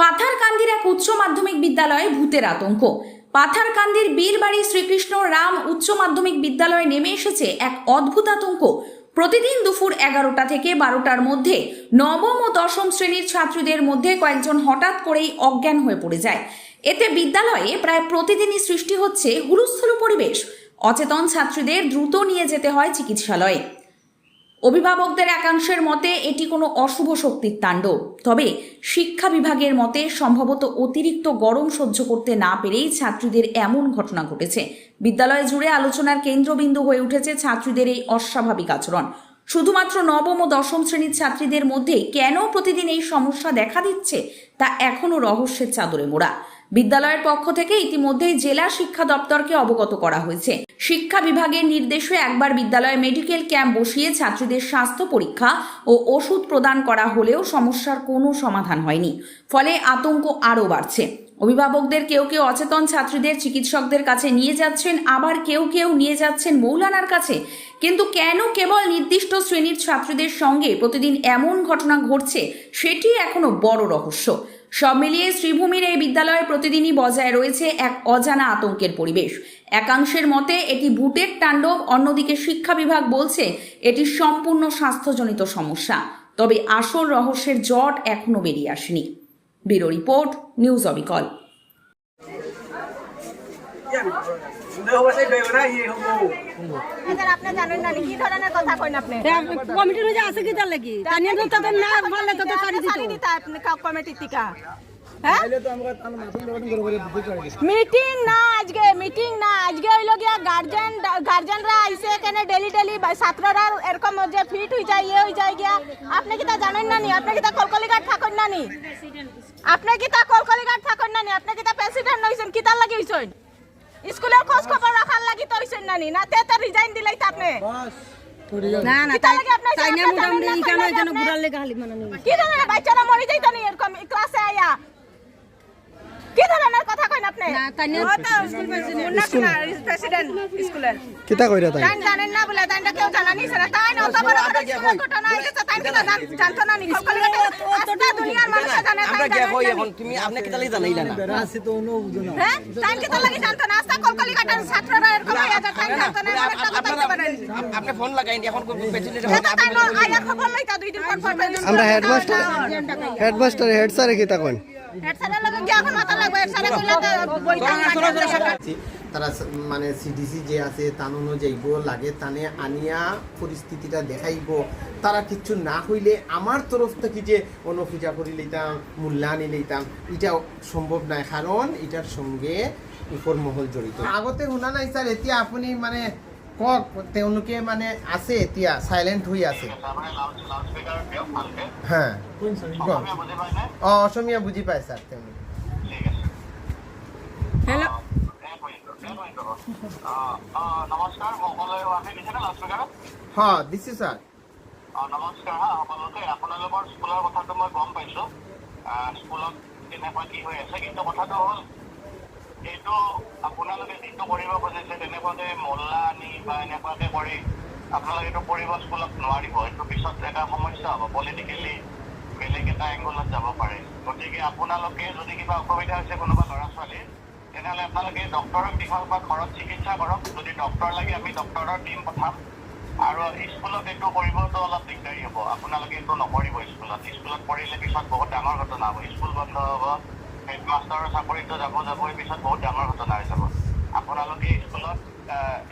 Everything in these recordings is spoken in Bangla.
পাথারকান্দির এক উচ্চ মাধ্যমিক বিদ্যালয়ে ভূতের আতঙ্ক। পাথারকান্দির বীরবাড়ি শ্রীকৃষ্ণ রাম উচ্চ মাধ্যমিক বিদ্যালয়ে নেমে এসেছে এক অদ্ভুত আতঙ্ক। প্রতিদিন দুপুর এগারোটা থেকে বারোটার মধ্যে নবম ও দশম শ্রেণির ছাত্রীদের মধ্যে কয়েকজন হঠাৎ করেই অজ্ঞান হয়ে পড়ে যায়। এতে বিদ্যালয়ে প্রায় প্রতিদিনই সৃষ্টি হচ্ছে হুলুস্থুলু পরিবেশ। অচেতন ছাত্রীদের দ্রুত নিয়ে যেতে হয় চিকিৎসালয়ে। অভিভাবকদের একাংশের মতে এটি কোনো অশুভ শক্তির তাণ্ডব। তবে শিক্ষা বিভাগের মতে সম্ভবত অতিরিক্ত গরম সহ্য করতে না পেরেই ছাত্রীদের এমন ঘটনা ঘটেছে। বিদ্যালয় জুড়ে আলোচনার কেন্দ্রবিন্দু হয়ে উঠেছে ছাত্রীদের এই অস্বাভাবিক আচরণ। শুধুমাত্র নবম ও দশম শ্রেণির ছাত্রীদের মধ্যে কেন প্রতিদিন এই সমস্যা দেখা দিচ্ছে তা এখনও রহস্যের চাদরে মোড়া। বিদ্যালয়ের পক্ষ থেকে ইতিমধ্যেই জেলা শিক্ষা দপ্তরকে অবগত করা হয়েছে। শিক্ষা বিভাগের নির্দেশে একবার বিদ্যালয়ে মেডিকেল ক্যাম্প বসিয়ে ছাত্রীদের স্বাস্থ্য পরীক্ষা ও ওষুধ প্রদান করা হলেও সমস্যার কোনো সমাধান হয়নি। ফলে আতঙ্ক আরও বাড়ছে। অভিভাবকদের কেউ কেউ অচেতন ছাত্রীদের চিকিৎসকদের কাছে নিয়ে যাচ্ছেন, আবার কেউ কেউ নিয়ে যাচ্ছেন মৌলানার কাছে। কিন্তু কেন কেবল নির্দিষ্ট শ্রেণির ছাত্রীদের সঙ্গে প্রতিদিন এমন ঘটনা ঘটছে, সেটি এখনও বড় রহস্য। সব মিলিয়ে শ্রীভূমির এই বিদ্যালয়ে প্রতিদিনই বজায় রয়েছে এক অজানা আতঙ্কের পরিবেশ। একাংশের মতে, এটি বুটের তাণ্ডব, অন্যদিকে শিক্ষা বিভাগ বলছে, এটি সম্পূর্ণ স্বাস্থ্যজনিত সমস্যা। তবে আসল রহস্যের জট এখনও বেরিয়ে আসেনি। ব্যুরো রিপোর্ট, নিউজ অবিকল। আপনি জানেন না কি ধরনের কথা কইন আপনি? কমিটির মধ্যে আছে কি তার লাগি? তানিয়া তো তাদের না পারলে তো সারি দিত। সারি দিতা আপনি কমিটি টিকা? হ্যাঁ? মিটিং না আজকে মিটিং না আজকে হইল গিয়া গার্জেন গার্জেনরা আইসে এখানে ডেলি ডেলি ছাত্ররা এরকম যে ফিট হয়ে যায় ইয়ে হয়ে যায় গিয়া। আপনি কি তা জানেন না নি? আপনি কি তা কলকলিঘাট থাকেন না নি? আপনি কি তা কলকলিঘাট থাকেন না নি? আপনি কি তা প্রেসিডেন্ট হইছেন? কি তার লাগি হইছেন? স্কুলের খোঁজ খবর রাখার লাগি তো হইছেন নানি। না তে তো রিজাইন দিলাই তো আপনি না না কি তাই না মোটামুটি জানেন কেন এখানে বুড়ার লেগে হালি মানানি কি ধরনের বাচ্চারা মরে যাইতো নি এরকম ক্লাসে আয়া। কি ধরনের কথা না, তো কিতা কইরা তাই? জানেন না বলে তাই কেউ জানা নি তাই না অত বড় বড় ঘটনা হইছে তাই কি জানতো না নি। কলকাতা আস্তা দুনিয়ার মানুষ জানে আমরা তাই কই এখন। তুমি আপনি কি তালি জানাইলা না? হ্যাঁ? তাই কি তো লাগি জানতো না। আস্তা কলকাতার ছাত্ররা এরকম হইয়া যায় তাই জানতো না আপনি ফোন লাগাই এখন না পর আমরা হেডমাস্টার হেডমাস্টার হেড স্যারে কইলা তো বইটা তারা মানে সিডিসি যে আছে তানুনো যাইব লাগে তানে আনিয়া পরিস্থিতিটা দেখাইব। তারা কিচ্ছু না হইলে আমার তরফ থেকে যে অনুপূজা করি লইতাম মূল্যায়নি লইতাম এটা সম্ভব নাই কারণ এটার সঙ্গে উপর মহল জড়িত। আগতে শুনা নাই স্যার এতিয়া আপুনি মানে কক তেওঁলোকে মানে আছে এতিয়া চাইলেণ্ট হৈ আছে। হ্যাঁ কওক। অ অসমীয়া বুজি পায় ছাৰ তেওঁলোকে। লাউডস্পীকাৰত হ দিছোঁ ছাৰ। অ, নমস্কাৰ হা সকলোকে আপোনালোকৰ স্কুলৰ কথাটো মই গম পাইছোঁ। স্কুলত কেনেকুৱা কি হৈ আছে কিন্তু কথাটো হ'ল এইটো আপোনালোকে যিটো কৰিব খুজিছে তেনেকুৱাকে মল্লা আনি বা এনেকুৱাকে কৰি আপোনালোকে এইটো কৰিব স্কুলত নোৱাৰিব। এইটো পিছত এটা সমস্যা হ'ব। পলিটিকেলি বেলেগ এটা এংগলত যাব পাৰে। গতিকে আপোনালোকে যদি কিবা অসুবিধা হৈছে কোনোবা ল'ৰা ছোৱালীৰ তেনেহ'লে আপোনালোকে ডক্তৰক দেখুৱাওক বা ঘৰত চিকিৎসা কৰক। যদি ডক্তৰ লাগে আমি ডক্তৰৰ টিম পঠাম। আৰু স্কুলত এইটো কৰিবতো অলপ দিগদাৰী হ'ব। আপোনালোকে এইটো নকৰিব স্কুলত। স্কুলত কৰিলে পিছত বহুত ডাঙৰ ঘটনা হ'ব। স্কুল বন্ধ হ'ব। হেডমাষ্টাৰৰ চাকৰিটো যাব যাবই পিছত বহুত ডাঙৰ ঘটনা হৈ যাব। আপোনালোকে স্কুলত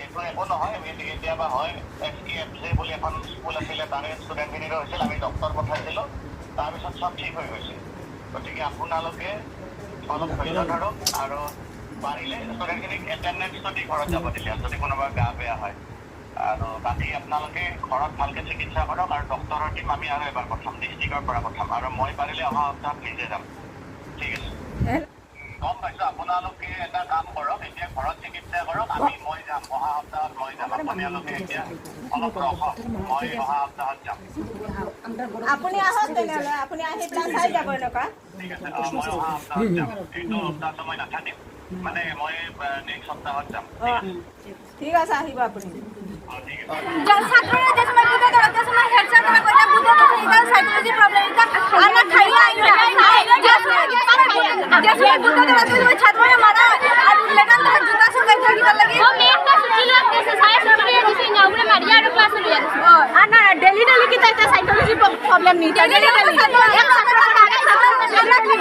এইটো একো নহয়, আমি কেতিয়াবা হয় এছ টি এফ জে বুলি এখন স্কুল আছিলে, তাৰে ষ্টুডেণ্টখিনিৰো হৈছিল আমি ডক্তৰ পঠাইছিলোঁ, তাৰপিছত চব ঠিক হৈ গৈছে। গতিকে আপোনালোকে অলপ ধৈৰ্য ধৰক আৰু পাৰিলে ষ্টুডেণ্টখিনিক এটেণ্ডেঞ্চটো দি ঘৰত যাব দিলে, যদি কোনোবা গা বেয়া হয়। আৰু বাকী আপোনালোকে ঘৰত ভালকে চিকিৎসা কৰক আৰু ডক্তৰৰ টিম আমি আৰু এবাৰ পঠাম ডিষ্ট্ৰিক্টৰ পৰা পঠাম। আৰু মই পাৰিলে অহা সপ্তাহত নিজে যাম। ঠিক আছে। গম পাইছো? আপোনালোকে এটা কাম কৰক এতিয়া ঘৰত চিকিৎসা কৰক আমি মই যাম। অহা সপ্তাহত মই যাম। আপোনালোকে এতিয়া অলপ ৰখক। মই অহা সপ্তাহত যাম। আপুনি আহক তেনেহ'লে। আপুনি আহি পেলাই চাই যাব এনেকুৱা। ঠিক আছে মই অহা সপ্তাহত যাম। এইটো সপ্তাহটো মই নাথাকিম। মানে মই নেক্সট সপ্তাহত যাম। ঠিক আছে আহিব আপুনি। অ, ঠিক যে সময় বুঝে ধরে যে সময় হেড স্যার ধরে বুঝে তো সেই সাইকোলজি প্রবলেম আমরা খাইয়া আইনা যে সময় যে সময় জুতা দৌড়াতে ওই ছাত্ররা মারা আর লেখান তার জুতা সঙ্গে কিটা লাগি ও মে একটা ছুটি লাগ গেছে সাড়ে ছুটি না উপরে মারিয়া আর ক্লাস হয়ে গেছে। আর না ডেলি ডেলি কি তাইতে সাইকোলজি প্রবলেম নি ডেলি ডেলি এক সপ্তাহ আগে আমরা কি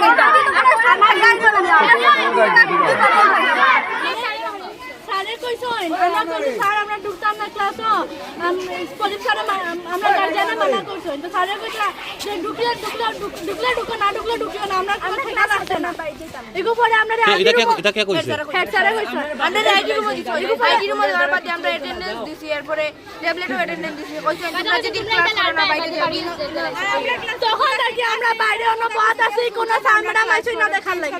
স্যারে কইছন আমরা কইছি স্যার আমরা ঢুকতাম না ক্লাস পুলিশ স্যার আমরা গার্জিয়ানে মানা করছন তো স্যারে কইছে যে ঢুকলে ঢুকলে ঢুকলে ঢুকো না ঢুকলে ঢুকিও না আমরা আমরা ঠিক আছে না। এগো পরে আমরা এটা কে এটা কে কইছে? হেড স্যারে কইছন আমরা আইডি রুমে দিছি আইডি রুমে দেওয়ার পরে আমরা অ্যাটেন্ডেন্স দিছি এরপরে ট্যাবলেটও অ্যাটেন্ডেন্স দিছি কইছন তোমরা যদি ক্লাস করো না বাইরে যাবি তখন থেকে আমরা বাইরে অন্য পথ আছে কোন স্যার ম্যাডাম না দেখার লাগে।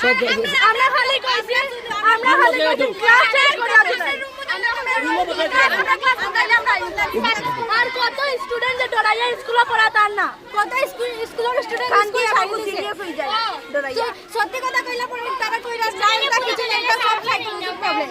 আমরা খালি কইছি আমরা খালি কইছি ক্লাস শেষ করে আর কত স্টুডেন্ট যে ডরাইয়া স্কুলে পড়াতার না? কত স্কুল স্কুলের স্টুডেন্ট স্কুল ছাড়ি সিরিয়াস হয়ে যায় ডরাইয়া। সত্যি কথা কইলা পরে তারা কইরা যায় না কিছু একটা সব সাইকোলজিক প্রবলেম